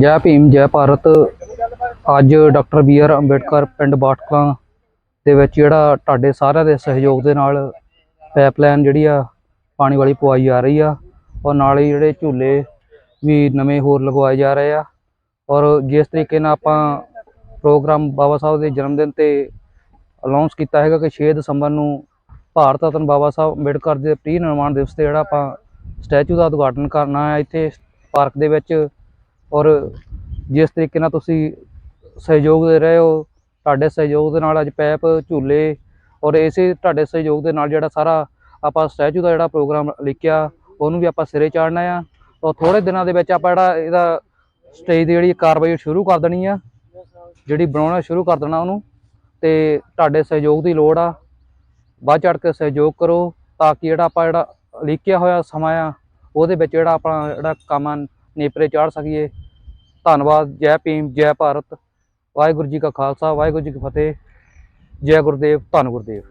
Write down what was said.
ਜੈ ਭੀਮ, ਜੈ ਭਾਰਤ। ਅੱਜ ਡਾਕਟਰ ਬੀ ਆਰ ਅੰਬੇਡਕਰ ਪਿੰਡ ਬਾਟਕਲਾਂ ਦੇ ਵਿੱਚ ਜਿਹੜਾ ਤੁਹਾਡੇ ਸਾਰਿਆਂ ਦੇ ਸਹਿਯੋਗ ਦੇ ਨਾਲ ਪਾਈਪਲਾਈਨ ਜਿਹੜੀ ਆ, ਪਾਣੀ ਵਾਲੀ ਪਵਾਈ ਜਾ ਰਹੀ ਆ ਔਰ ਨਾਲ ਹੀ ਜਿਹੜੇ ਝੂਲੇ ਵੀ ਨਵੇਂ ਹੋਰ ਲਗਵਾਏ ਜਾ ਰਹੇ ਆ। ਔਰ ਜਿਸ ਤਰੀਕੇ ਨਾਲ ਆਪਾਂ ਪ੍ਰੋਗਰਾਮ ਬਾਬਾ ਸਾਹਿਬ ਦੇ ਜਨਮ ਦਿਨ ਤੇ ਅਨਾਉਂਸ ਕੀਤਾ ਹੈਗਾ ਕਿ 6 ਦਸੰਬਰ ਨੂੰ ਭਾਰਤ ਰਤਨ ਬਾਬਾ ਸਾਹਿਬ ਅੰਬੇਡਕਰ ਦੇ ਪ੍ਰੀ ਨਿਰਮਾਣ ਦਿਵਸ ਤੇ ਜਿਹੜਾ ਆਪਾਂ ਸਟੈਚੂ ਦਾ ਉਦਘਾਟਨ ਕਰਨਾ ਹੈ, ਇੱਥੇ ਪਾਰਕ ਦੇ ਵਿੱਚ ਔਰ ਜਿਸ ਤਰੀਕੇ ਨਾਲ ਤੁਸੀਂ ਸਹਿਯੋਗ ਦੇ ਰਹੇ ਹੋ, ਤੁਹਾਡੇ ਸਹਿਯੋਗ ਦੇ ਨਾਲ ਅੱਜ ਪੈਪ, ਝੂਲੇ ਔਰ ਇਸੇ ਤੁਹਾਡੇ ਸਹਿਯੋਗ ਦੇ ਨਾਲ ਜਿਹੜਾ ਸਾਰਾ ਆਪਾਂ ਸਟੈਚੂ ਦਾ ਜਿਹੜਾ ਪ੍ਰੋਗਰਾਮ ਲਿਖਿਆ, ਉਹਨੂੰ ਵੀ ਆਪਾਂ ਸਿਰੇ ਚਾੜਨਾ ਆ। ਔਰ ਥੋੜੇ ਦਿਨਾਂ ਦੇ ਵਿੱਚ ਆਪਾਂ ਜਿਹੜਾ ਇਹਦਾ ਸਟੇਜ ਦੀ ਜਿਹੜੀ ਕਾਰਵਾਈ ਸ਼ੁਰੂ ਕਰ ਦੇਣੀ ਆ। ਜਿਹੜੀ ਬਣਾਉਣਾ ਸ਼ੁਰੂ ਕਰ ਦੇਣਾ ਉਹਨੂੰ। ਤੇ ਤੁਹਾਡੇ ਸਹਿਯੋਗ ਦੀ ਲੋੜ ਆ। ਵੱਧ ਚੜ ਕੇ ਸਹਿਯੋਗ ਕਰੋ ਤਾਂ ਕਿ ਜਿਹੜਾ ਆਪਾਂ ਜਿਹੜਾ ਲਿਖਿਆ ਹੋਇਆ ਸਮਾਂ ਆ, ਉਹਦੇ ਵਿੱਚ ਜਿਹੜਾ ਆਪਣਾ ਜਿਹੜਾ ਕੰਮ ਆ ਨੇਪਰੇ ਚਾੜ ਸਕੀਏ। ਧੰਨਵਾਦ, ਜੈ ਭੀਮ, ਜੈ ਭਾਰਤ। ਵਾਹਿਗੁਰੂ ਜੀ ਕਾ ਖਾਲਸਾ, ਵਾਹਿਗੁਰੂ ਜੀ ਕੀ ਫਤਿਹ। ਜੈ ਗੁਰਦੇਵ, ਧੰਨ ਗੁਰਦੇਵ।